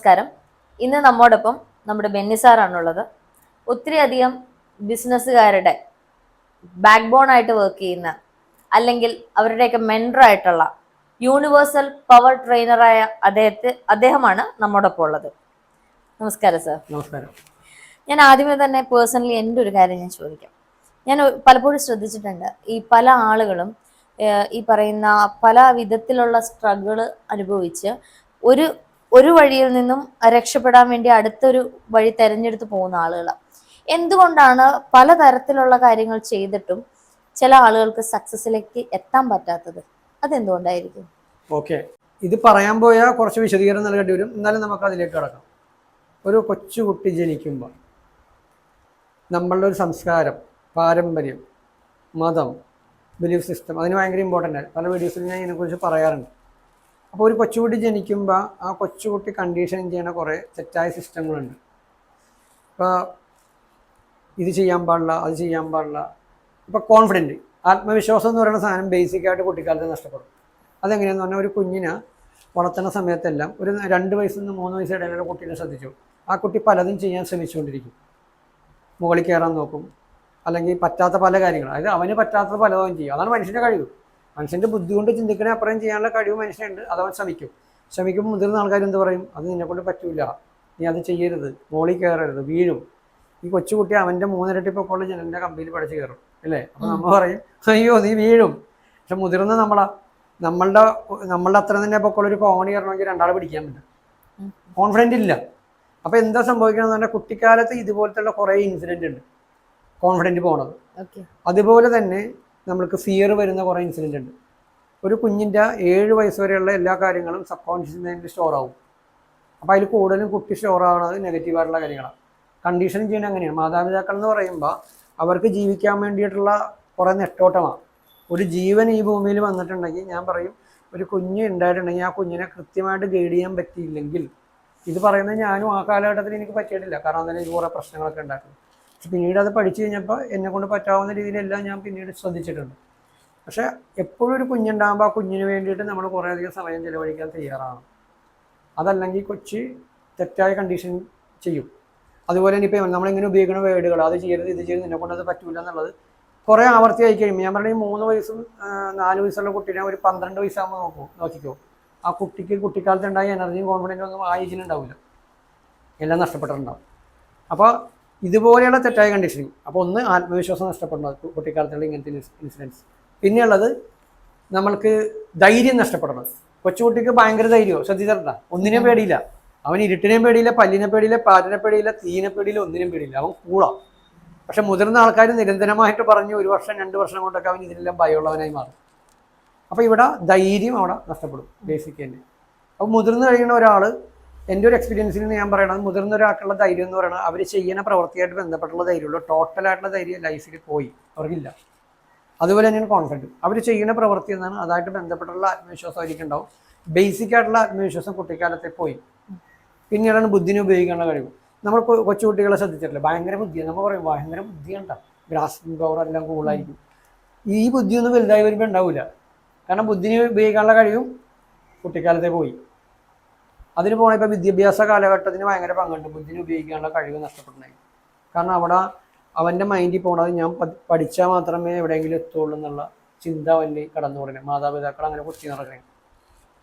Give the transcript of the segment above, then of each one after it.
നമസ്കാരം. ഇന്ന് നമ്മോടൊപ്പം നമ്മുടെ ബെന്നി സാറാണുള്ളത്. ഒത്തിരി അധികം ബിസിനസ്സുകാരുടെ ബാക്ക് ബോൺ ആയിട്ട് വർക്ക് ചെയ്യുന്ന അല്ലെങ്കിൽ അവരുടെയൊക്കെ മെൻഡറായിട്ടുള്ള ആയിട്ടുള്ള യൂണിവേഴ്സൽ പവർ ട്രെയിനറായ അദ്ദേഹത്തെ അദ്ദേഹമാണ് നമ്മോടൊപ്പം ഉള്ളത്. നമസ്കാരം സാർ നമസ്കാരം. ഞാൻ ആദ്യമേ തന്നെ പേഴ്സണലി എന്റെ ഒരു കാര്യം ഞാൻ ചോദിക്കാം. ഞാൻ പലപ്പോഴും ശ്രദ്ധിച്ചിട്ടുണ്ട് ഈ പല ആളുകളും ഈ പറയുന്ന പല വിധത്തിലുള്ള സ്ട്രഗിൾ അനുഭവിച്ച് ഒരു ഒരു വഴിയിൽ നിന്നും രക്ഷപ്പെടാൻ വേണ്ടി അടുത്തൊരു വഴി തെരഞ്ഞെടുത്ത് പോകുന്ന ആളുകളാണ് എന്തുകൊണ്ടാണ് പല തരത്തിലുള്ള കാര്യങ്ങൾ ചെയ്തിട്ടും ചില ആളുകൾക്ക് സക്സസിലേക്ക് എത്താൻ പറ്റാത്തത്? അതെന്തുകൊണ്ടായിരിക്കും? ഓക്കെ. ഇത് പറയാൻ പോയാൽ കുറച്ച് വിശദീകരണം നൽകേണ്ടി വരും. എന്നാലും നമുക്ക് അതിലേക്ക് കടക്കാം. ഒരു കൊച്ചുകുട്ടി ജനിക്കുമ്പോൾ നമ്മളുടെ ഒരു സംസ്കാരം പാരമ്പര്യം മതം ബിലീഫ് സിസ്റ്റം അതിന് ഭയങ്കര ഇമ്പോർട്ടന്റ് ആണ് പല വീഡിയോസിലും ഞാൻ ഇതിനെക്കുറിച്ച് പറയാറുണ്ട്. അപ്പോൾ ഒരു കൊച്ചുകുട്ടി ജനിക്കുമ്പോൾ ആ കൊച്ചുകുട്ടി കണ്ടീഷൻ ചെയ്യുന്ന കുറേ തെറ്റായ സിസ്റ്റങ്ങളുണ്ട്. ഇപ്പോൾ ഇത് ചെയ്യാൻ പാടില്ല അത് ചെയ്യാൻ പാടില്ല. ഇപ്പോൾ കോൺഫിഡന്റ് ആത്മവിശ്വാസം എന്ന് പറയുന്ന സാധനം ബേസിക്കായിട്ട് കുട്ടിക്കാലത്ത് നഷ്ടപ്പെടും. അതെങ്ങനെയാന്ന് പറഞ്ഞാൽ ഒരു കുഞ്ഞിനെ വളർത്തുന്ന സമയത്തെല്ലാം ഒരു രണ്ട് വയസ്സിൽ നിന്ന് മൂന്ന് വയസ്സ് ഇടയിലുള്ള കുട്ടീനെ ശ്രദ്ധിച്ചു. ആ കുട്ടി പലതും ചെയ്യാൻ ശ്രമിച്ചുകൊണ്ടിരിക്കും. മുകളിൽ കയറാൻ നോക്കും. അല്ലെങ്കിൽ പറ്റാത്ത പല കാര്യങ്ങളും അതായത് അവന് പറ്റാത്ത പലതും ചെയ്യും. അതാണ് മനുഷ്യന്റെ കഴിവ്. മനുഷ്യന്റെ ബുദ്ധി കൊണ്ട് ചിന്തിക്കണേ അപ്പുറം ചെയ്യാനുള്ള കഴിവ് മനുഷ്യനുണ്ട്. അതവൻ ശ്രമിക്കും. ശ്രമിക്കുമ്പോൾ മുതിർന്ന ആൾക്കാർ എന്ത് പറയും? അത് നിന്നെക്കൊണ്ട് പറ്റൂല. നീ അത് ചെയ്യരുത്. മോളിൽ കയറരുത്. വീഴും. ഈ കൊച്ചുകുട്ടി അവന്റെ മൂന്നിരട്ടി പൊക്കമുള്ള ജനലിന്റെ കമ്പിയിൽ പഠിച്ച് കയറും. അല്ലേ? അപ്പോൾ നമ്മൾ പറയും അയ്യോ നീ വീഴും. പക്ഷെ മുതിർന്ന നമ്മളാ നമ്മളുടെ നമ്മളുടെ അത്ര തന്നെ പൊക്കമുള്ള ഒരു കയറണമെങ്കിൽ രണ്ടാൾ പിടിക്കാൻ പറ്റും. കോൺഫിഡന്റ് ഇല്ല. അപ്പോൾ എന്താ സംഭവിക്കണമെന്ന് പറഞ്ഞാൽ കുട്ടിക്കാലത്ത് ഇതുപോലത്തെ കുറേ ഇൻസിഡന്റ് ഉണ്ട്. കോൺഫിഡന്റ് പോണത്. അതുപോലെ തന്നെ നമ്മൾക്ക് ഫിയർ വരുന്ന കുറേ ഇൻസിഡന്റ് ഉണ്ട്. ഒരു കുഞ്ഞിന്റെ ഏഴ് വയസ്സ് വരെയുള്ള എല്ലാ കാര്യങ്ങളും സബ് കോൺഷ്യസ് മൈൻഡിൽ സ്റ്റോർ ആവും. അപ്പോൾ അതിൽ കൂടുതലും കുട്ടി സ്റ്റോർ ആവുന്നത് നെഗറ്റീവായിട്ടുള്ള കാര്യങ്ങളാണ് കണ്ടീഷൻ ചെയ്യുന്നത് അങ്ങനെയാണ്. മാതാപിതാക്കൾ എന്ന് പറയുമ്പോൾ അവർക്ക് ജീവിക്കാൻ വേണ്ടിയിട്ടുള്ള കുറേ നെട്ടോട്ടമാണ് ഒരു ജീവൻ ഈ ഭൂമിയിൽ വന്നിട്ടുണ്ടെങ്കിൽ ഞാൻ പറയും ഒരു കുഞ്ഞ് ഉണ്ടായിട്ടുണ്ടെങ്കിൽ ആ കുഞ്ഞിനെ കൃത്യമായിട്ട് ഗൈഡ് ചെയ്യാൻ പറ്റിയില്ലെങ്കിൽ ഇത് പറയുന്നത് ഞാനും ആ കാലഘട്ടത്തിൽ എനിക്ക് പറ്റിയിട്ടില്ല. കാരണം അതിന് കുറേ പ്രശ്നങ്ങളൊക്കെ ഉണ്ടാക്കും പക്ഷെ പിന്നീട് അത് പഠിച്ചു കഴിഞ്ഞപ്പോൾ എന്നെ കൊണ്ട് പറ്റാവുന്ന രീതിയിലെല്ലാം ഞാൻ പിന്നീട് ശ്രദ്ധിച്ചിട്ടുണ്ട്. പക്ഷേ എപ്പോഴും ഒരു കുഞ്ഞുണ്ടാകുമ്പോൾ ആ കുഞ്ഞിന് വേണ്ടിയിട്ട് നമ്മൾ കുറേയധികം സമയം ചിലവഴിക്കാൻ തയ്യാറാണ് അതല്ലെങ്കിൽ കൊച്ചി തെറ്റായ കണ്ടീഷൻ ചെയ്യും. അതുപോലെ തന്നെ ഇപ്പോൾ നമ്മളിങ്ങനെ ഉപയോഗിക്കുന്ന വേർഡുകൾ അത് ചെയ്യരുത് ഇത് ചെയ്യരുത് നിന്നെ കൊണ്ട് അത് പറ്റൂല എന്നുള്ളത് കുറേ ആവർത്തിയായി കഴിയുമ്പോൾ ഞാൻ പറഞ്ഞ മൂന്ന് വയസ്സും നാല് വയസ്സുള്ള കുട്ടീനെ ഒരു പന്ത്രണ്ട് വയസ്സാകുമ്പോൾ നോക്കൂ നോക്കിക്കോ. ആ കുട്ടിക്ക് കുട്ടിക്കാലത്ത് ഉണ്ടായ എനർജിയും കോൺഫിഡൻസും ഒന്നും ആ എല്ലാം നഷ്ടപ്പെട്ടിട്ടുണ്ടാവും. അപ്പോൾ ഇതുപോലെയുള്ള തെറ്റായ കണ്ടീഷനിങ് അപ്പോൾ ഒന്ന് ആത്മവിശ്വാസം നഷ്ടപ്പെടുന്നത് കുട്ടിക്കാലത്തുള്ള ഇങ്ങനത്തെ ഇൻസിഡൻസ് പിന്നെയുള്ളത് നമ്മൾക്ക് ധൈര്യം നഷ്ടപ്പെടുന്നത് കൊച്ചുകുട്ടിക്ക് ഭയങ്കര ധൈര്യമോ? ശ്രദ്ധിച്ചിട്ടുണ്ട? ഒന്നിനെയും പേടിയില്ല. അവൻ ഇരുട്ടിനെയും പേടിയില്ല പല്ലിനെ പേടിയില്ല പാറ്റിനെ പേടിയില്ല തീനെ പേടിയില്ല ഒന്നിനും പേടിയില്ല. അവൻ കൂളാ. പക്ഷെ മുതിർന്ന ആൾക്കാർ നിരന്തരമായിട്ട് പറഞ്ഞു ഒരു വർഷം രണ്ട് വർഷം കൊണ്ടൊക്കെ അവൻ ഇതിനെല്ലാം ഭയമുള്ളവനായി മാറും. അപ്പോൾ ഇവിടെ ധൈര്യം അവിടെ നഷ്ടപ്പെടും ബേസിക് അപ്പോൾ മുതിർന്നു കഴിയുന്ന ഒരാൾ എന്റെ ഒരു എക്സ്പീരിയൻസിൽ നിന്ന് ഞാൻ പറയണത് മുതിർന്ന ഒരാൾക്കുള്ള ധൈര്യം എന്ന് പറയുന്നത് അവർ ചെയ്യുന്ന പ്രവൃത്തിയായിട്ട് ബന്ധപ്പെട്ടുള്ള ധൈര്യമുള്ളൂ. ടോട്ടലായിട്ടുള്ള ധൈര്യം ലൈഫിൽ പോയി. അവർക്കില്ല. അതുപോലെ തന്നെയാണ് കോൺഫിഡന്റ് അവർ ചെയ്യുന്ന പ്രവൃത്തി എന്നാണ് അതായിട്ട് ബന്ധപ്പെട്ടുള്ള ആത്മവിശ്വാസം അവർക്ക് ഉണ്ടാവും ബേസിക് ആയിട്ടുള്ള ആത്മവിശ്വാസം കുട്ടിക്കാലത്തെ പോയി. പിന്നീടാണ് ബുദ്ധിനെ ഉപയോഗിക്കാനുള്ള കഴിവ്. നമ്മൾ കൊച്ചുകുട്ടികളെ ശ്രദ്ധിച്ചിട്ടില്ല? ഭയങ്കര ബുദ്ധിയാണ്. നമ്മൾ പറയും ഭയങ്കര ബുദ്ധിയുണ്ട ഗ്രാസ്പിംഗ് പവർ എല്ലാം കൂളായിരിക്കും ഈ ബുദ്ധിയൊന്നും വലുതായി വരുമ്പോൾ ഉണ്ടാവില്ല കാരണം ബുദ്ധിനെ ഉപയോഗിക്കാനുള്ള കഴിവും കുട്ടിക്കാലത്തെ പോയി. അതിന് പോകണ ഇപ്പോൾ വിദ്യാഭ്യാസ കാലഘട്ടത്തിന് ഭയങ്കര പങ്കുണ്ട്. ബുദ്ധിന് ഉപയോഗിക്കാനുള്ള കഴിവ് നഷ്ടപ്പെടുന്നത് കാരണം അവിടെ അവന്റെ മൈൻഡിൽ പോകണത് ഞാൻ പഠിച്ചാൽ മാത്രമേ എവിടെയെങ്കിലും എത്തുള്ളൂ എന്നുള്ള ചിന്ത അവന്റെ കടന്നു തുടങ്ങി മാതാപിതാക്കൾ അങ്ങനെ കുത്തി നടക്കുന്നത്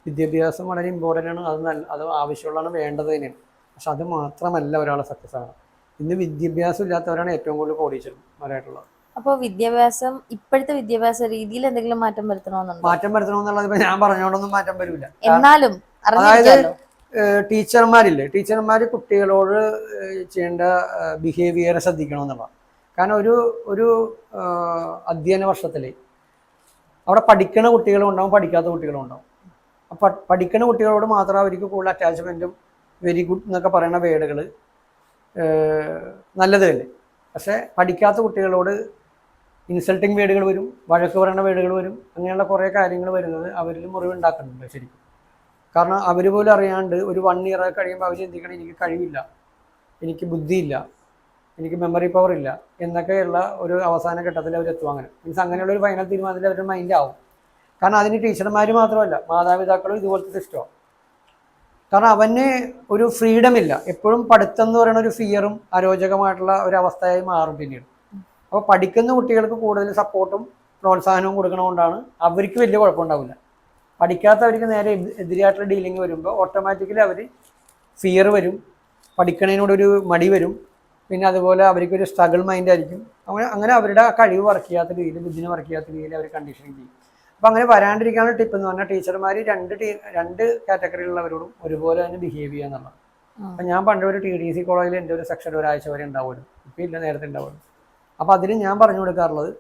വിദ്യാഭ്യാസം വളരെ ഇമ്പോർട്ടന്റ് ആണ്. അത് നല്ല അത് ആവശ്യമുള്ളതാണ് വേണ്ടത് തന്നെയാണ്. പക്ഷെ അത് മാത്രമല്ല ഒരാളെ സക്സസ് ആണ് ഇന്ന് വിദ്യാഭ്യാസം ഇല്ലാത്തവരാണ് ഏറ്റവും കൂടുതൽ കോടീശ്വരന്മാരായിട്ടുള്ളത് അപ്പോൾ വിദ്യാഭ്യാസം ഇപ്പോഴത്തെ വിദ്യാഭ്യാസ രീതിയിൽ എന്തെങ്കിലും മാറ്റം വരുത്തണമെന്നുണ്ടോ മാറ്റം വരുത്തണമെന്നുള്ളത് ഇപ്പം ഞാൻ പറഞ്ഞുകൊണ്ടൊന്നും മാറ്റം വരില്ല എന്നാലും അതായത് ടീച്ചർമാരില്ലേ? ടീച്ചർമാർ കുട്ടികളോട് ചെയ്യേണ്ട ബിഹേവിയർ ശ്രദ്ധിക്കണമെന്നുള്ളതാണ്. കാരണം ഒരു ഒരു അധ്യയന വർഷത്തിൽ അവിടെ പഠിക്കുന്ന കുട്ടികളും ഉണ്ടാവും പഠിക്കാത്ത കുട്ടികളും ഉണ്ടാവും. അപ്പം പഠിക്കുന്ന കുട്ടികളോട് മാത്രം അവർക്ക് കൂടുതൽ അറ്റാച്ച്മെന്റും വെരി ഗുഡ് എന്നൊക്കെ പറയുന്ന വേർഡുകൾ നല്ലത് തന്നെ പക്ഷേ പഠിക്കാത്ത കുട്ടികളോട് ഇൻസൾട്ടിങ് വേർഡുകൾ വരും വഴക്ക് പറയുന്ന വേർഡുകൾ വരും അങ്ങനെയുള്ള കുറേ കാര്യങ്ങൾ വരുന്നത് അവരിൽ മുറിവുണ്ടാക്കുന്നുണ്ട് ശരിക്കും. കാരണം അവർ പോലും അറിയാണ്ട് ഒരു വൺ ഇയർ കഴിയുമ്പോൾ അവർ ചിന്തിക്കണം എനിക്ക് കഴിവില്ല. എനിക്ക് ബുദ്ധിയില്ല. എനിക്ക് മെമ്മറി പവർ ഇല്ല. എന്നൊക്കെയുള്ള ഒരു അവസാന ഘട്ടത്തിൽ അവർ എത്തും അങ്ങനെ. മീൻസ് അങ്ങനെയുള്ള ഒരു ഫൈനൽ തീരുമാനത്തിൽ അവരുടെ മൈൻഡ് ആവും. കാരണം അതിന് ടീച്ചർമാർ മാത്രമല്ല മാതാപിതാക്കളും ഇതുപോലത്തെ സിസ്റ്റമാണ് കാരണം അവന് ഒരു ഫ്രീഡം ഇല്ല. എപ്പോഴും പഠിത്തം എന്ന് പറയുന്ന ഒരു ഫിയറും അരോചകമായിട്ടുള്ള ഒരു അവസ്ഥയായി മാറും പിന്നീട്. അപ്പോൾ പഠിക്കുന്ന കുട്ടികൾക്ക് കൂടുതൽ സപ്പോർട്ടും പ്രോത്സാഹനവും കൊടുക്കണതുകൊണ്ടാണ് അവർക്ക് വലിയ കുഴപ്പമുണ്ടാവില്ല. പഠിക്കാത്തവർക്ക് നേരെ എതി- എതിരായിട്ടുള്ള ഡീലിംഗ് വരുമ്പോൾ ഓട്ടോമാറ്റിക്കലി അവർ ഫിയർ വരും. പഠിക്കണതിനോടൊരു മടി വരും. പിന്നെ അതുപോലെ അവർക്കൊരു സ്ട്രഗിൾ മൈൻഡ് ആയിരിക്കും. അങ്ങനെ അങ്ങനെ അവരുടെ ആ കഴിവ് വർക്ക് ചെയ്യാത്ത രീതിയിൽ ബുദ്ധിനെ വർക്ക് ചെയ്യാത്ത രീതിയിൽ അവർ കണ്ടീഷനിങ് ചെയ്യും. അപ്പോൾ അങ്ങനെ വരാണ്ടിരിക്കാനുള്ള ടിപ്പ് എന്ന് പറഞ്ഞാൽ ടീച്ചർമാർ രണ്ട് ടീ രണ്ട് കാറ്റഗറിയിലുള്ളവരോടും ഒരുപോലെ തന്നെ ബിഹേവ് ചെയ്യുക എന്നുള്ളത് അപ്പം ഞാൻ പണ്ടൊരു ഒരു ടി ഡി സി കോളേജിൽ എന്റെ ഒരു സെക്ഷൻ ഒരാഴ്ച വരെ ഉണ്ടാവുമല്ലോ ഇപ്പം ഇല്ല നേരത്തെ ഉണ്ടാവുമല്ലോ അപ്പോൾ അതിന് ഞാൻ പറഞ്ഞു കൊടുക്കാറുള്ളത്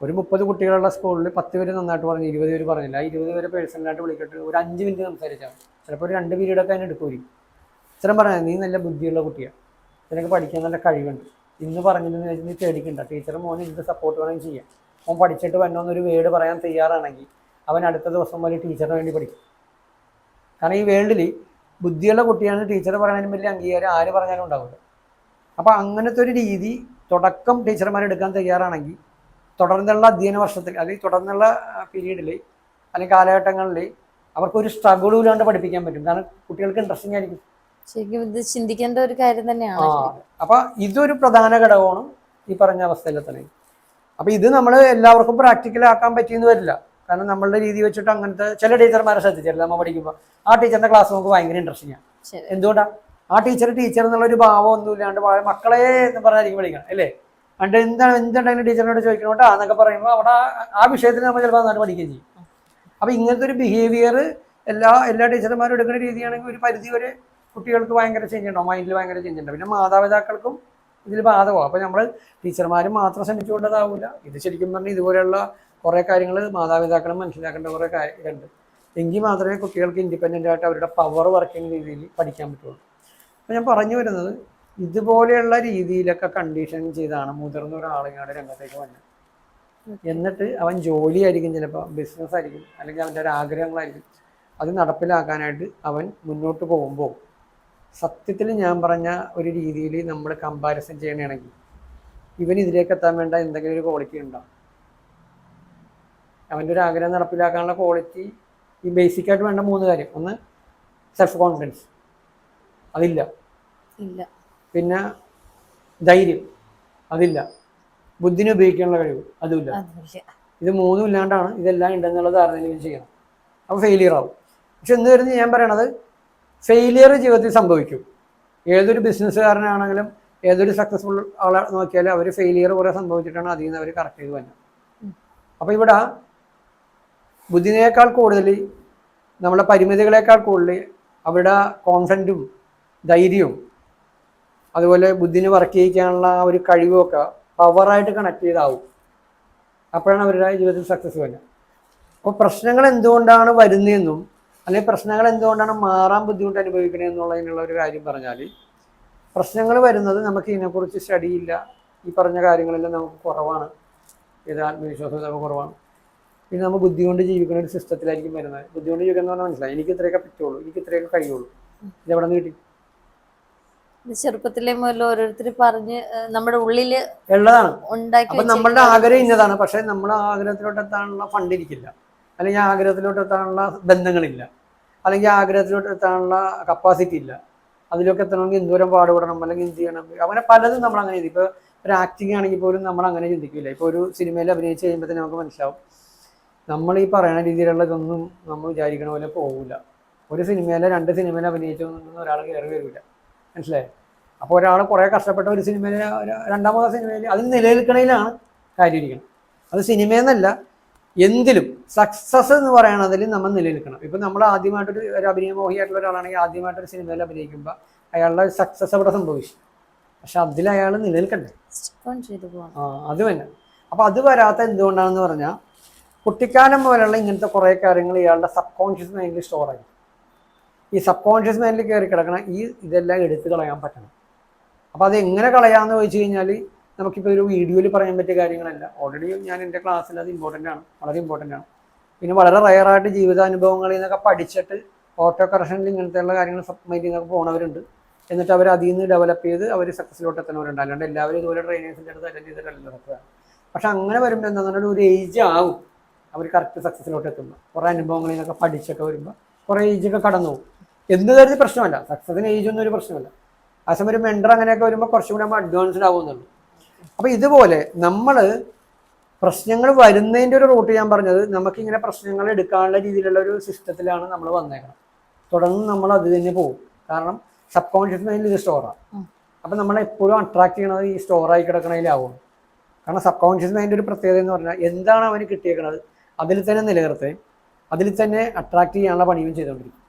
ഒരു മുപ്പത് കുട്ടികളുള്ള സ്കൂളിൽ പത്ത് പേര് നന്നായിട്ട് പറഞ്ഞു ഇരുപത് പേര് പറഞ്ഞില്ല. ആ ഇരുപത് പേര് പേഴ്സണലായിട്ട് വിളിക്കട്ടെ. ഒരു അഞ്ച് മിനിറ്റ് സംസാരിച്ചാൽ ചിലപ്പോൾ ഒരു രണ്ട് പീരീഡൊക്കെ അതിന് എടുക്കുമായിരിക്കും ഇത്രയും പറഞ്ഞാൽ നീ നല്ല ബുദ്ധിയുള്ള കുട്ടിയാണ് നിനക്ക് പഠിക്കാൻ നല്ല കഴിവുണ്ട്. ഇന്ന് പറഞ്ഞില്ലെന്ന് വെച്ചാൽ നീ പേടിക്കണ്ട. ടീച്ചർ മോനെ എന്ത് സപ്പോർട്ട് വേണമെങ്കിൽ ചെയ്യാം. അവൻ പഠിച്ചിട്ട് വന്നൊന്നൊരു വേർഡ് പറയാൻ തയ്യാറാണെങ്കിൽ അവൻ അടുത്ത ദിവസം പോലെ ടീച്ചറിന് വേണ്ടി പഠിക്കും. കാരണം ഈ വേൾഡിൽ ബുദ്ധിയുള്ള കുട്ടിയാണ് ടീച്ചർ പറയാനും വലിയ അംഗീകാരം ആര് പറഞ്ഞാലും ഉണ്ടാവില്ല. അപ്പോൾ അങ്ങനത്തെ ഒരു രീതി തുടക്കം ടീച്ചർമാരെടുക്കാൻ തയ്യാറാണെങ്കിൽ തുടർന്നുള്ള അധ്യയന വർഷത്തിൽ അല്ലെങ്കിൽ തുടർന്നുള്ള പീരീഡിൽ അല്ലെങ്കിൽ കാലഘട്ടങ്ങളിൽ അവർക്ക് ഒരു സ്ട്രഗിളും ഇല്ലാണ്ട് പഠിപ്പിക്കാൻ പറ്റും. കാരണം കുട്ടികൾക്ക് ഇൻട്രസ്റ്റിംഗ് ആയിരിക്കും. ശരിക്കും ഇത് ചിന്തിക്കേണ്ട ഒരു കാര്യം തന്നെയാണ്. അപ്പൊ ഇതൊരു പ്രധാന ഘടകമാണ് ഈ പറഞ്ഞ അവസ്ഥയിൽ തന്നെ. അപ്പൊ ഇത് നമ്മൾ എല്ലാവർക്കും പ്രാക്ടിക്കൽ ആക്കാൻ പറ്റിയെന്ന് വരില്ല. കാരണം നമ്മളുടെ രീതി വെച്ചിട്ട് അങ്ങനത്തെ ചില ടീച്ചർമാരെ ശ്രദ്ധിച്ചില്ല നമ്മൾ പഠിക്കുമ്പോൾ ആ ടീച്ചറിന്റെ ക്ലാസ് നമുക്ക് ഭയങ്കര ഇൻട്രസ്റ്റിംഗ് ആണ് എന്തുകൊണ്ടാണ് ആ ടീച്ചർ ടീച്ചർ എന്നുള്ള ഒരു ഭാവം ഒന്നും ഇല്ലാണ്ട് വളരെ മക്കളെ എന്ന് പറഞ്ഞായിരിക്കും പഠിക്കണം അല്ലേ? പണ്ട് എന്താണ് എന്തുണ്ടെങ്കിലും ടീച്ചറിനോട് ചോദിക്കണോട്ടാ എന്നൊക്കെ പറയുമ്പോൾ അവിടെ ആ- വിഷയത്തിൽ നമ്മൾ ചിലപ്പോൾ നന്നായിട്ട് പഠിക്കുകയും ചെയ്യും. അപ്പൊ ഇങ്ങനത്തെ ഒരു ബിഹേവിയർ എല്ലാ എല്ലാ ടീച്ചർമാരും എടുക്കുന്ന രീതിയാണെങ്കിൽ ഒരു പരിധി വരെ കുട്ടികൾക്ക് ഭയങ്കര ചേഞ്ച് ഉണ്ടാവും മൈൻഡിൽ ഭയങ്കര ചേഞ്ച് ഉണ്ടാവും പിന്നെ മാതാപിതാക്കൾക്കും ഇതിൽ ബാധകമാണ് അപ്പോൾ നമ്മൾ ടീച്ചർമാർ മാത്രം ശ്രമിച്ചുകൊണ്ടതാവില്ല ഇത് ശരിക്കും പറഞ്ഞാൽ ഇതുപോലെയുള്ള കുറേ കാര്യങ്ങൾ മാതാപിതാക്കളും മനസ്സിലാക്കേണ്ട കുറേ കാര്യമുണ്ട് എങ്കിൽ മാത്രമേ കുട്ടികൾക്ക് ഇൻഡിപെൻഡന്റ് ആയിട്ട് അവരുടെ പവർ വർക്കിംഗ് രീതിയിൽ പഠിക്കാൻ പറ്റുള്ളൂ. അപ്പോൾ ഞാൻ പറഞ്ഞു വരുന്നത് ഇതുപോലെയുള്ള രീതിയിലൊക്കെ കണ്ടീഷൻ ചെയ്താണ് മുതിർന്ന ഒരാളിങ്ങനെ രംഗത്തേക്ക് വന്നത് എന്നിട്ട് അവൻ ജോലിയായിരിക്കും ചിലപ്പോൾ ബിസിനസ് ആയിരിക്കും അല്ലെങ്കിൽ അവന്റെ ഒരു ആഗ്രഹങ്ങളായിരിക്കും. അത് നടപ്പിലാക്കാനായിട്ട് അവൻ മുന്നോട്ട് പോകുമ്പോൾ സത്യത്തിൽ ഞാൻ പറഞ്ഞ ഒരു രീതിയിൽ നമ്മൾ കമ്പാരിസൺ ചെയ്യണമെങ്കിൽ ഇവൻ ഇതിലേക്ക് എത്താൻ വേണ്ട എന്തെങ്കിലും ഒരു ക്വാളിറ്റി ഉണ്ടാവും അവന്റെ ഒരു ആഗ്രഹം നടപ്പിലാക്കാനുള്ള ക്വാളിറ്റി ഈ ബേസിക്കായിട്ട് വേണ്ട മൂന്ന് കാര്യം. ഒന്ന് സെൽഫ് കോൺഫിഡൻസ് അതില്ല. ഇല്ല. പിന്നെ ധൈര്യം അതില്ല. ബുദ്ധിനെ ഉപയോഗിക്കാനുള്ള കഴിവ് അതുമില്ല. ഇത് മൂന്നും ഇല്ലാണ്ടാണ് ഇതെല്ലാം ഉണ്ടെന്നുള്ള ധാരണയിൽ ചെയ്യണം. അപ്പോൾ ഫെയിലിയർ ആവും. പക്ഷെ എന്ന് വരുന്നത് ഞാൻ പറയണത് ഫെയിലിയർ ജീവിതത്തിൽ സംഭവിക്കും. ഏതൊരു ബിസിനസ്സുകാരനാണെങ്കിലും ഏതൊരു സക്സസ്ഫുൾ ആളെ നോക്കിയാലും അവർ ഫെയിലിയർ കുറേ സംഭവിച്ചിട്ടാണ് അതിൽ നിന്ന് അവർ കറക്റ്റ് ചെയ്ത് വന്നത്. അപ്പോൾ ഇവിടെ ബുദ്ധിനേക്കാൾ കൂടുതൽ നമ്മളെ പരിമിതികളെക്കാൾ കൂടുതൽ അവരുടെ കോൺഫിഡന്റും ധൈര്യവും അതുപോലെ ബുദ്ധിന് വർക്ക് ചെയ്യിക്കാനുള്ള ആ ഒരു കഴിവൊക്കെ പവറായിട്ട് കണക്ട് ചെയ്താവും. അപ്പോഴാണ് അവരുടെ ജീവിതത്തിൽ സക്സസ് വരുന്നത് അപ്പോൾ പ്രശ്നങ്ങൾ എന്തുകൊണ്ടാണ് വരുന്നതെന്നും അല്ലെങ്കിൽ പ്രശ്നങ്ങൾ എന്തുകൊണ്ടാണ് മാറാൻ ബുദ്ധിമുട്ട് അനുഭവിക്കണമെന്നുള്ളതിനുള്ള ഒരു കാര്യം പറഞ്ഞാൽ പ്രശ്നങ്ങൾ വരുന്നത് നമുക്ക് ഇതിനെക്കുറിച്ച് സ്റ്റഡി ഇല്ല. ഈ പറഞ്ഞ കാര്യങ്ങളെല്ലാം നമുക്ക് കുറവാണ്. ഇത് ആത്മവിശ്വാസം നമുക്ക് കുറവാണ്. പിന്നെ നമ്മൾ ബുദ്ധി കൊണ്ട് ജീവിക്കുന്ന ഒരു സിസ്റ്റത്തിലായിരിക്കും വരുന്നത്. ബുദ്ധി കൊണ്ട് ജീവിക്കുന്ന പറഞ്ഞാൽ മനസ്സിലായി. എനിക്ക് ഇത്രയൊക്കെ പറ്റുള്ളൂ. എനിക്ക് ഇത്രയൊക്കെ കഴിയുള്ളൂ. ഇത് എവിടെ നിന്ന് കിട്ടി? ഇത് ചെറുപ്പത്തിലെ മുതൽ ഓരോരുത്തർ പറഞ്ഞ് നമ്മുടെ ഉള്ളിൽ ഉള്ളതാണ്. ഉണ്ടാക്കി അപ്പൊ നമ്മളുടെ ആഗ്രഹം ഇന്നതാണ്. പക്ഷെ നമ്മൾ ആ ആഗ്രഹത്തിലോട്ട് എത്താനുള്ള ഫണ്ട് ഇരിക്കില്ല അല്ലെങ്കിൽ ആഗ്രഹത്തിലോട്ട് എത്താനുള്ള ബന്ധങ്ങളില്ല. അല്ലെങ്കിൽ ആഗ്രഹത്തിലോട്ട് എത്താനുള്ള കപ്പാസിറ്റി ഇല്ല. അതിലൊക്കെ എത്തണമെങ്കിൽ എന്തോരം പാടുപെടണം അല്ലെങ്കിൽ എന്ത് ചെയ്യണം. അങ്ങനെ പലതും നമ്മൾ അങ്ങനെ ചെയ്തു. ഇപ്പോൾ ഒരു ആക്ടിങ് ആണെങ്കിൽ പോലും നമ്മൾ അങ്ങനെ ചിന്തിക്കില്ല. ഇപ്പോൾ ഒരു സിനിമയിൽ അഭിനയിച്ച് കഴിയുമ്പോൾ തന്നെ നമുക്ക് മനസ്സിലാവും. നമ്മൾ ഈ പറയുന്ന രീതിയിലുള്ള ഇതൊന്നും നമ്മൾ വിചാരിക്കണ പോലെ പോകില്ല ഒരു സിനിമയിലെ രണ്ട് സിനിമയിൽ അഭിനയിച്ചൊന്നും ഒരാൾ കയറി വരില്ല മനസ്സിലായോ? അപ്പോൾ ഒരാൾ കുറേ കഷ്ടപ്പെട്ട ഒരു സിനിമയിൽ രണ്ടാമത്തെ സിനിമയിൽ അതിന് നിലനിൽക്കണയിലാണ് കാര്യം ഇരിക്കണം അത് സിനിമയെന്നല്ല എന്തിലും സക്സസ് എന്ന് പറയുന്നതിൽ നമ്മൾ നിലനിൽക്കണം. ഇപ്പം നമ്മൾ ആദ്യമായിട്ടൊരു ഒരു അഭിനയമോഹിയായിട്ടുള്ള ഒരാളാണെങ്കിൽ ആദ്യമായിട്ടൊരു സിനിമയിൽ അഭിനയിക്കുമ്പോൾ അയാളുടെ സക്സസ് അവിടെ സംഭവിച്ചു. പക്ഷെ അതിൽ അയാൾ നിലനിൽക്കണ്ടേ? ആ അത് തന്നെ. അപ്പോൾ അത് വരാത്ത എന്തുകൊണ്ടാണെന്ന് പറഞ്ഞാൽ കുട്ടിക്കാലം പോലെയുള്ള ഇങ്ങനത്തെ കുറേ കാര്യങ്ങൾ ഇയാളുടെ സബ് കോൺഷ്യസ് മൈൻഡിൽ സ്റ്റോർ ആയി. ഈ സബ് കോൺഷ്യസ് മൈൻഡിൽ കയറി കിടക്കണം ഈ ഇതെല്ലാം എടുത്തു കളയാൻ പറ്റണം. അപ്പോൾ അത് എങ്ങനെ കളയാമെന്ന് ചോദിച്ചു കഴിഞ്ഞാൽ നമുക്കിപ്പോൾ ഒരു വീഡിയോയിൽ പറയാൻ പറ്റിയ കാര്യങ്ങളല്ല. ഓൾറെഡി ഞാൻ എന്റെ ക്ലാസ്സിൽ അത് ഇമ്പോർട്ടന്റ് ആണ്. വളരെ ഇമ്പോർട്ടന്റ് ആണ്. പിന്നെ വളരെ റയറായിട്ട് ജീവിതാനുഭവങ്ങളിൽ നിന്നൊക്കെ പഠിച്ചിട്ട് ഓട്ടോ കറക്ഷനിൽ ഇങ്ങനത്തെയുള്ള കാര്യങ്ങൾ സബ്മിറ്റ് ചെയ്യുന്നൊക്കെ പോകുന്നവരുണ്ട് എന്നിട്ട് അവർ അതിൽ നിന്ന് ഡെവലപ്പ് ചെയ്ത് അവർ സക്സസിലോട്ട് എത്തുന്നവരുണ്ട് അല്ലാണ്ട് എല്ലാവരും ഇതുപോലെ ട്രെയിനേഴ്സിന്റെ അടുത്ത് അറ്റൻഡ് ചെയ്തിട്ടല്ല നടക്കുക. പക്ഷെ അങ്ങനെ വരുമ്പോൾ എന്താ പറഞ്ഞാൽ ഒരു ഏജ് ആവും അവർ കറക്റ്റ് സക്സസിലോട്ട് എത്തുമ്പോൾ കുറേ അനുഭവങ്ങളിൽ നിന്നൊക്കെ പഠിച്ചൊക്കെ വരുമ്പോൾ കുറേ ഏജൊക്കെ കടന്നു പോകും എന്ത് തരത്തിൽ പ്രശ്നമല്ല. സക്സസിന് ഏജ് ഒന്നും ഒരു പ്രശ്നമല്ല. ആ സമയം ഒരു മെൻഡർ അങ്ങനെയൊക്കെ വരുമ്പോൾ കുറച്ചും കൂടെ നമ്മൾ അഡ്വാൻസ്ഡ് ആവുന്നുള്ളൂ. അപ്പോൾ ഇതുപോലെ നമ്മൾ പ്രശ്നങ്ങൾ വരുന്നതിന്റെ ഒരു റൂട്ട് ഞാൻ പറഞ്ഞത് നമുക്കിങ്ങനെ പ്രശ്നങ്ങൾ എടുക്കാനുള്ള രീതിയിലുള്ള ഒരു സിസ്റ്റത്തിലാണ് നമ്മൾ വന്നേക്കുന്നത് തുടർന്ന് നമ്മൾ അത് തന്നെ പോകും. കാരണം സബ് കോൺഷ്യസ് മൈൻഡിൽ ഇത് സ്റ്റോറാണ്. അപ്പം നമ്മളെ എപ്പോഴും അട്രാക്ട് ചെയ്യണത് ഈ സ്റ്റോറായി കിടക്കണതിലാവും കാരണം സബ് കോൺഷ്യസ് മൈൻഡ് ഒരു പ്രത്യേകത എന്ന് പറഞ്ഞാൽ എന്താണ് അവന് കിട്ടിയേക്കുന്നത് അതിൽ തന്നെ നിലനിർത്തുകയും അതിൽ തന്നെ അട്രാക്ട് ചെയ്യാനുള്ള പണിയും ചെയ്തുകൊണ്ടിരിക്കും.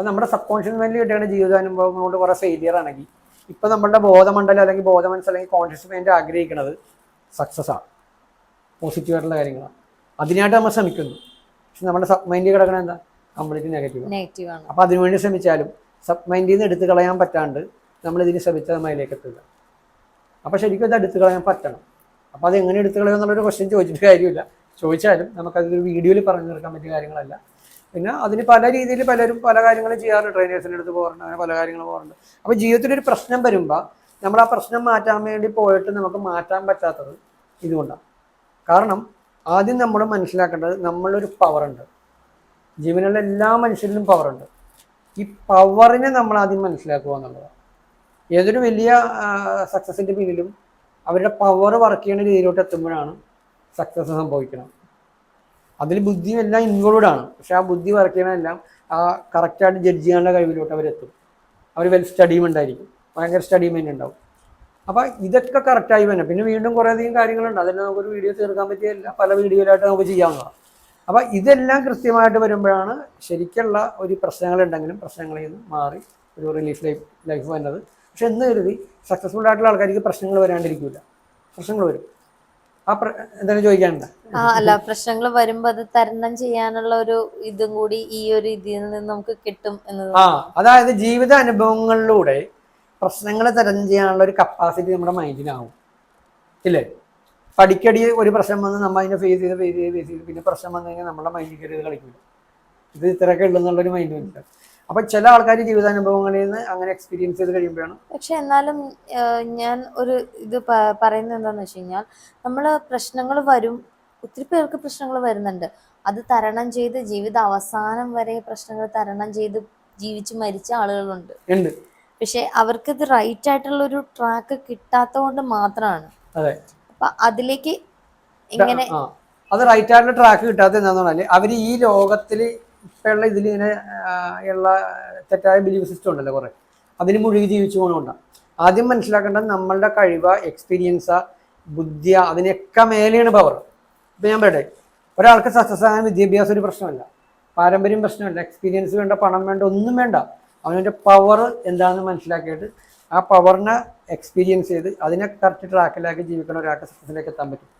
അപ്പം നമ്മുടെ സബ് കോൺഷ്യസ് മൈൻഡിൽ കിട്ടിയാണ് ജീവിതാനുഭവങ്ങൾ കൊണ്ട് കുറേ ഫെയിലിയർ ആണെങ്കിൽ ഇപ്പം നമ്മളുടെ ബോധമണ്ഡലം അല്ലെങ്കിൽ ബോധമനസ് അല്ലെങ്കിൽ കോൺഷ്യസ് മൈൻഡ് ആഗ്രഹിക്കുന്നത് സക്സസ് ആണ് പോസിറ്റീവ് ആയിട്ടുള്ള കാര്യങ്ങളാണ്. അതിനായിട്ട് നമ്മൾ ശ്രമിക്കുന്നു. പക്ഷെ നമ്മുടെ സബ് മൈൻഡിൽ കിടക്കണ എന്താ? കംപ്ലീറ്റ് നെഗറ്റീവ് നെഗറ്റീവ് ആണ്. അപ്പോൾ അതിനുവേണ്ടി ശ്രമിച്ചാലും സബ് മൈൻഡിൽ നിന്ന് എടുത്തു കളയാൻ പറ്റാണ്ട് നമ്മൾ ഇതിന് ശ്രമിച്ചാൽ നമ്മൾ അതിലേക്ക് എത്തുക. അപ്പോൾ ശരിക്കും ഇത് എടുത്തു കളയാൻ പറ്റണം. അപ്പോൾ അത് എങ്ങനെ എടുത്തു കളയും എന്നുള്ളൊരു ക്വസ്റ്റ്യൻ ചോദിച്ചിട്ട് കാര്യമില്ല. ചോദിച്ചാലും നമുക്കതൊരു വീഡിയോയിൽ പറഞ്ഞു തീർക്കാൻ പറ്റിയ കാര്യങ്ങളല്ല. പിന്നെ അതിന് പല രീതിയിൽ പലരും പല കാര്യങ്ങളും ചെയ്യാറുണ്ട്. ട്രെയിനേഴ്സിന്റെ അടുത്ത് പോകാറുണ്ട് അങ്ങനെ പല കാര്യങ്ങൾ പോകാറുണ്ട്. അപ്പോൾ ജീവിതത്തിൽ ഒരു പ്രശ്നം വരുമ്പോൾ നമ്മൾ ആ പ്രശ്നം മാറ്റാൻ വേണ്ടി പോയിട്ട് നമുക്ക് മാറ്റാൻ പറ്റാത്തത് ഇതുകൊണ്ടാണ്. കാരണം ആദ്യം നമ്മൾ മനസ്സിലാക്കേണ്ടത് നമ്മളൊരു പവറുണ്ട് ജീവനുള്ള എല്ലാ മനുഷ്യരിലും പവറുണ്ട് ഈ പവറിനെ നമ്മൾ ആദ്യം മനസ്സിലാക്കുക എന്നുള്ളതാണ്. ഏതൊരു വലിയ സക്സസിന്റെ പിന്നിലും അവരുടെ പവർ വർക്ക് ചെയ്യുന്ന രീതിയിലോട്ട് എത്തുമ്പോഴാണ് സക്സസ് സംഭവിക്കുന്നത്. അതിൽ ബുദ്ധിയും എല്ലാം ഇൻവോൾവ് ആണ്. പക്ഷെ ആ ബുദ്ധി വർക്ക് ചെയ്യണമെല്ലാം ആ കറക്റ്റായിട്ട് ജഡ്ജ് ചെയ്യാനുള്ള കഴിവിലോട്ട് അവരെത്തും അവർ വെൽ സ്റ്റഡിയും ഉണ്ടായിരിക്കും. ഭയങ്കര സ്റ്റഡിയും തന്നെ ഉണ്ടാവും. അപ്പോൾ ഇതൊക്കെ കറക്റ്റായി വരണം. പിന്നെ വീണ്ടും കുറേ അധികം കാര്യങ്ങളുണ്ട് അതിന് നമുക്കൊരു വീഡിയോ തീർക്കാൻ പറ്റിയല്ല പല വീഡിയോയിലായിട്ട് നമുക്ക് ചെയ്യാവുന്നതാണ് അപ്പോൾ ഇതെല്ലാം കൃത്യമായിട്ട് വരുമ്പോഴാണ് ശരിക്കുള്ള ഒരു പ്രശ്നങ്ങളുണ്ടെങ്കിലും പ്രശ്നങ്ങളിൽ നിന്ന് മാറി ഒരു റിലീഫ് ലൈഫ് ലൈഫ് വരുന്നത് പക്ഷെ എന്ന് കരുതി സക്സസ്ഫുൾ ആയിട്ടുള്ള ആൾക്കാർക്ക് പ്രശ്നങ്ങൾ വരാണ്ടിരിക്കില്ല പ്രശ്നങ്ങൾ വരും. എന്തെങ്കിലും ചോദിക്കാനുണ്ടോ? ആ അല്ല പ്രശ്നങ്ങൾ വരുമ്പോ അത് തരണം ചെയ്യാനുള്ള ഒരു ഇതും കൂടി ഈ ഒരു ഇതിൽ നിന്ന് നമുക്ക് കിട്ടും എന്ന് ആ അതായത് ജീവിത അനുഭവങ്ങളിലൂടെ പ്രശ്നങ്ങൾ തരണം ചെയ്യാനുള്ള ഒരു കപ്പാസിറ്റി നമ്മുടെ മൈൻഡിനാവും ഇല്ലേ? പടിക്കടി ഒരു പ്രശ്നം വന്ന് നമ്മൾ അതിനെ ഫേസ് ചെയ്ത് ഫേസ് ചെയ്ത് ഫേസ് ചെയ്ത് പിന്നെ പ്രശ്നം വന്നു കഴിഞ്ഞാൽ നമ്മുടെ മൈൻഡിൽ കയറി ഇത് കളിക്കില്ല ഇത് ഇത്രയൊക്കെ ഉള്ളെന്നുള്ളൊരു മൈൻഡ് ഉണ്ട് അപ്പം ചില ആൾക്കാർ ജീവിതാനുഭവങ്ങളിൽ നിന്ന് അങ്ങനെ എക്സ്പീരിയൻസ് ചെയ്ത് കഴിയുമ്പോഴാണ് പക്ഷെ എന്നാലും ഞാൻ ഒരു ഇത് പറയുന്നത് എന്താന്ന് വെച്ച് കഴിഞ്ഞാൽ നമ്മൾ പ്രശ്നങ്ങൾ വരും ഒത്തിരി പേർക്ക് പ്രശ്നങ്ങൾ വരുന്നുണ്ട്. അത് തരണം ചെയ്ത് ജീവിത അവസാനം വരെ പ്രശ്നങ്ങൾ തരണം ചെയ്ത് ജീവിച്ച് മരിച്ച ആളുകളുണ്ട്. ഉണ്ട്. പക്ഷെ അവർക്ക് ഇത് റൈറ്റ് ആയിട്ടുള്ള ഒരു ട്രാക്ക് കിട്ടാത്തതുകൊണ്ട് മാത്രമാണ്. അതെ. അപ്പൊ അതിലേക്ക് ഇങ്ങനെ അത് റൈറ്റ് ആയിട്ടുള്ള ട്രാക്ക് കിട്ടാത്ത എന്താണെന്ന് പറഞ്ഞാൽ അവർ ഈ ലോകത്തിൽ ഇപ്പോഴുള്ള ഇതിൽ ഇങ്ങനെ ഉള്ള തെറ്റായ ബിലീഫ് സിസ്റ്റം ഉണ്ടല്ലോ കുറേ. അതിന് മുഴുകി ജീവിച്ചു പോകണമുണ്ടാണ് ആദ്യം മനസ്സിലാക്കേണ്ടത് നമ്മളുടെ കഴിവ് എക്സ്പീരിയൻസ് ബുദ്ധിയ അതിനൊക്കെ മേലെയാണ് പവർ ഇപ്പം ഞാൻ പറയട്ടെ ഒരാൾക്ക് ആകാൻ വിദ്യാഭ്യാസം ഒരു പ്രശ്നമല്ല. പാരമ്പര്യം പ്രശ്നമല്ല. എക്സ്പീരിയൻസ് വേണ്ട പണം വേണ്ട ഒന്നും വേണ്ട. അവനവന്റെ പവർ എന്താണെന്ന് മനസ്സിലാക്കിയിട്ട് ആ പവറിനെ എക്സ്പീരിയൻസ് ചെയ്ത് അതിനെ കറക്റ്റ് ട്രാക്കിലാക്കി ജീവിക്കുന്ന ഒരാൾക്ക് സക്സസിലേക്ക് എത്താൻ പറ്റും.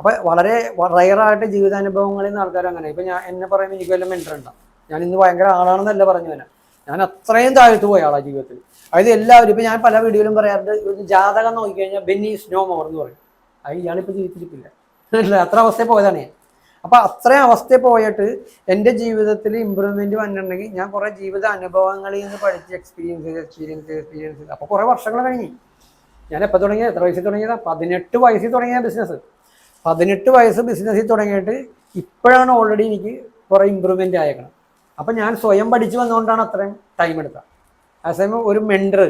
അപ്പോൾ വളരെ റയറായിട്ട് ജീവിതാനുഭവങ്ങളിൽ നിന്ന് ആൾക്കാർ അങ്ങനെ. ഇപ്പം ഞാൻ എന്നെ പറയുമ്പോൾ എനിക്ക് വല്ല മെന്റർ ഉണ്ടാവും ഞാൻ ഇന്ന് ഭയങ്കര ആളാണെന്നല്ല പറഞ്ഞു തന്നെ ഞാൻ അത്രയും താഴ്ത്തു പോയ ആളാണ് ജീവിതത്തിൽ. അതായത് എല്ലാവരും ഇപ്പം ഞാൻ പല വീഡിയോയിലും പറയാറുണ്ട് ഒരു ജാതകം നോക്കിക്കഴിഞ്ഞാൽ ബെന്നി സ്നോ മോർ എന്ന് പറയും. അത് ഇയാളിപ്പോൾ ജീവിച്ചിരിപ്പില്ല. അത്ര അവസ്ഥയിൽ പോയതാണ് ഞാൻ. അപ്പോൾ അത്രയും അവസ്ഥയിൽ പോയിട്ട് എന്റെ ജീവിതത്തിൽ ഇമ്പ്രൂവ്മെന്റ് വന്നിട്ടുണ്ടെങ്കിൽ ഞാൻ കുറേ ജീവിത അനുഭവങ്ങളിൽ നിന്ന് പഠിച്ച് എക്സ്പീരിയൻസ് എക്സ്പീരിയൻസ് എക്സ്പീരിയൻസ് അപ്പോൾ കുറേ വർഷങ്ങൾ കഴിഞ്ഞു. ഞാൻ എപ്പോൾ തുടങ്ങിയത്? എത്ര വയസ്സിൽ തുടങ്ങിയതാണ് പതിനെട്ട് വയസ്സിൽ തുടങ്ങിയ ബിസിനസ് പതിനെട്ട് വയസ്സ് ബിസിനസ്സിൽ തുടങ്ങിയിട്ട് ഇപ്പോഴാണ് ഓൾറെഡി എനിക്ക് കുറേ ഇമ്പ്രൂവ്മെന്റ് ആയേക്കണം അപ്പം ഞാൻ സ്വയം പഠിച്ചു വന്നുകൊണ്ടാണ് അത്രയും ടൈം എടുത്തത്. സമയം ഒരു മെന്റർ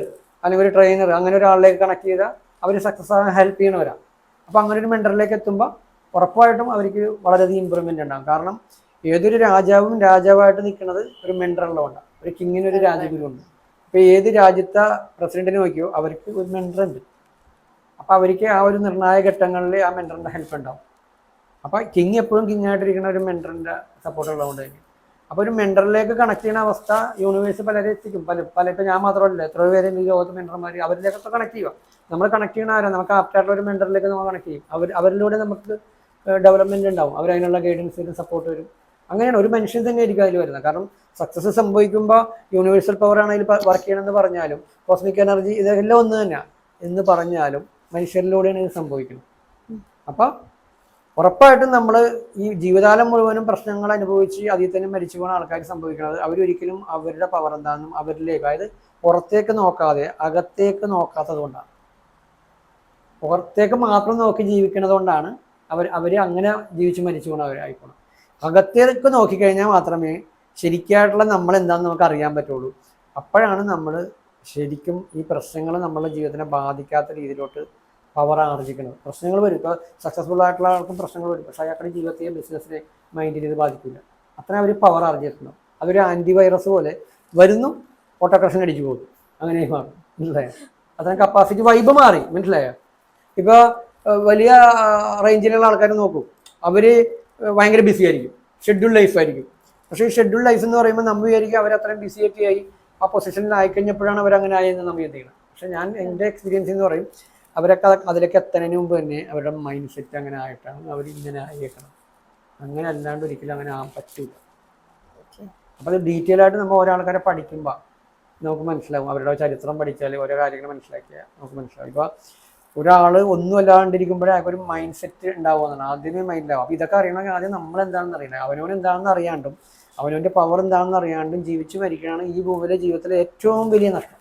അല്ലെങ്കിൽ ഒരു ട്രെയിനർ അങ്ങനെ ഒരാളിലേക്ക് കണക്ട് ചെയ്താൽ അവർ സക്സസ് ആകാൻ ഹെൽപ്പ് ചെയ്യണവരാണ് അപ്പോൾ അങ്ങനെ ഒരു മെന്ററിലേക്ക് എത്തുമ്പോൾ ഉറപ്പായിട്ടും അവർക്ക് വളരെയധികം ഇമ്പ്രൂവ്മെന്റ് ഉണ്ടാകും. കാരണം ഏതൊരു രാജാവും രാജാവായിട്ട് നിൽക്കുന്നത് ഒരു മെന്ററുള്ളതുകൊണ്ടാണ് ഒരു കിങ്ങിന് ഒരു രാജഗുരു ഉണ്ട് ഇപ്പോൾ ഏത് രാജ്യത്തെ പ്രസിഡന്റിനെ നോക്കിയോ അവർക്ക് ഒരു മെന്റർ ഉണ്ട്. അപ്പോൾ അവർക്ക് ആ ഒരു നിർണായക ഘട്ടങ്ങളിൽ ആ മെന്ററിന്റെ ഹെൽപ്പ് ഉണ്ടാവും. അപ്പോൾ കിങ് എപ്പോഴും കിങ് ആയിട്ടിരിക്കുന്ന ഒരു മെന്ററിന്റെ സപ്പോർട്ട് ഉള്ളതുകൊണ്ട് തന്നെ. അപ്പോൾ ഒരു മെന്ററിലേക്ക് കണക്ട് ചെയ്യുന്ന അവസ്ഥ യൂണിവേഴ്സ് പലരെ എത്തിക്കും. പല പല ഇപ്പോൾ ഞാൻ മാത്രമല്ല എത്രയോ പേര് ഈ ലോകത്ത് മെന്റർമാർ അവരിലേക്കൊക്കെ കണക്ട് ചെയ്യുക നമ്മൾ കണക്ട് ചെയ്യണ ആരാ? നമുക്ക് ആപ്റ്റായിട്ടുള്ള ഒരു മെന്ററിലേക്ക് നമ്മൾ കണക്ട് ചെയ്യും. അവർ അവരിലൂടെ നമുക്ക് ഡെവലപ്മെന്റ് ഉണ്ടാവും. അവർ അതിനുള്ള ഗൈഡൻസ് വരും സപ്പോർട്ട് വരും അങ്ങനെയാണ്. ഒരു മനുഷ്യൻ തന്നെ ആയിരിക്കും അതിൽ വരുന്നത്. കാരണം സക്സസ് സംഭവിക്കുമ്പോൾ യൂണിവേഴ്സൽ പവർ ആണെങ്കിൽ വർക്ക് ചെയ്യണമെന്ന് പറഞ്ഞാലും കോസ്മിക് എനർജി ഇതെല്ലാം ഒന്ന് തന്നെയാണ് എന്ന് പറഞ്ഞാലും മനുഷ്യരിലൂടെയാണ് ഇത് സംഭവിക്കുന്നത്. അപ്പം ഉറപ്പായിട്ടും നമ്മൾ ഈ ജീവിതകാലം മുഴുവനും പ്രശ്നങ്ങൾ അനുഭവിച്ച് അതിൽ തന്നെ മരിച്ചു പോകുന്ന ആൾക്കാർ സംഭവിക്കുന്നത് അവരൊരിക്കലും അവരുടെ പവർ എന്താണെന്നും അവരിലേക്ക് അതായത് പുറത്തേക്ക് നോക്കാതെ അകത്തേക്ക് നോക്കാത്തത് കൊണ്ടാണ്. പുറത്തേക്ക് മാത്രം നോക്കി ജീവിക്കുന്നത് കൊണ്ടാണ് അവർ അവർ അങ്ങനെ ജീവിച്ച് മരിച്ചു പോകുന്നവരായിപ്പോണം അകത്തേക്ക് നോക്കിക്കഴിഞ്ഞാൽ മാത്രമേ ശരിക്കായിട്ടുള്ള നമ്മൾ എന്താണെന്ന് നമുക്ക് അറിയാൻ പറ്റുള്ളൂ. അപ്പോഴാണ് നമ്മൾ ശരിക്കും ഈ പ്രശ്നങ്ങൾ നമ്മളുടെ ജീവിതത്തിനെ ബാധിക്കാത്ത രീതിയിലോട്ട് പവർ ആർജിക്കുന്നത് പ്രശ്നങ്ങൾ വരും. ഇപ്പോൾ സക്സസ്ഫുൾ ആയിട്ടുള്ള ആൾക്കും പ്രശ്നങ്ങൾ വരും. പക്ഷേ അയാളുടെ ജീവിതത്തെയും ബിസിനസ്സിനെ മൈൻഡ് ഇത് ബാധിക്കില്ല അത്ര അവർ പവർ ആർജിച്ചിട്ടുണ്ടാവും അതൊരു ആന്റിവൈറസ് പോലെ വരുന്നു ഓട്ടോക്രഷൻ അടിച്ചു പോകും അങ്ങനെ മാറും മനസ്സിലായോ? അത്ര കപ്പാസിറ്റി വൈബ് മാറി. മനസ്സിലായോ? ഇപ്പോൾ വലിയ റേഞ്ചിലുള്ള ആൾക്കാരെ നോക്കൂ. അവർ ഭയങ്കര ബിസി ആയിരിക്കും. ഷെഡ്യൂൾ ലൈഫ് ആയിരിക്കും. പക്ഷേ ഈ ഷെഡ്യൂൾ ലൈഫ് എന്ന് പറയുമ്പോൾ നമ്മൾ വിചാരിക്കും അവരത്രയും ബിസി ഒക്കെ ആയി ആ പൊസിഷനിൽ ആയിക്കഴിഞ്ഞപ്പോഴാണ് അവരങ്ങനെ ആയെന്ന് നമ്മൾ ചിന്തിക്കണം പക്ഷേ ഞാൻ എന്റെ എക്സ്പീരിയൻസ് എന്ന് പറയും അവരൊക്കെ അത് അതിലേക്ക് എത്തുന്നതിന് മുമ്പ് തന്നെ അവരുടെ മൈൻഡ് സെറ്റ് അങ്ങനെ ആയിട്ടാണ് അവർ ഇങ്ങനെ ആയേക്കണം അങ്ങനെ അല്ലാണ്ട് ഒരിക്കലും അങ്ങനെ ആകാൻ പറ്റില്ല അപ്പോൾ അത് ഡീറ്റെയിൽ ആയിട്ട് നമ്മൾ ഓരോ ആൾക്കാരെ പഠിക്കുമ്പോൾ നമുക്ക് മനസ്സിലാവും. അവരുടെ ചരിത്രം പഠിച്ചാൽ ഓരോ കാര്യങ്ങൾ മനസ്സിലാക്കിയാൽ നമുക്ക് മനസ്സിലാവും. ഇപ്പോൾ ഒരാൾ ഒന്നും അല്ലാണ്ടിരിക്കുമ്പോഴേ അയാൾക്ക് ഒരു മൈൻഡ് സെറ്റ് ഉണ്ടാവുമെന്നാണ് ആദ്യമേ മൈൻഡിലാവും അപ്പോൾ ഇതൊക്കെ അറിയണമെങ്കിൽ ആദ്യം നമ്മൾ എന്താണെന്ന് അറിയണം. അവനവൻ എന്താണെന്ന് അറിയാണ്ടും അവനവന്റെ പവർ എന്താണെന്ന് അറിയാണ്ടും ജീവിച്ച് മരിക്കുകയാണ് ഈ ഭൂമിയിലെ ജീവിതത്തിലെ ഏറ്റവും വലിയ നഷ്ടം.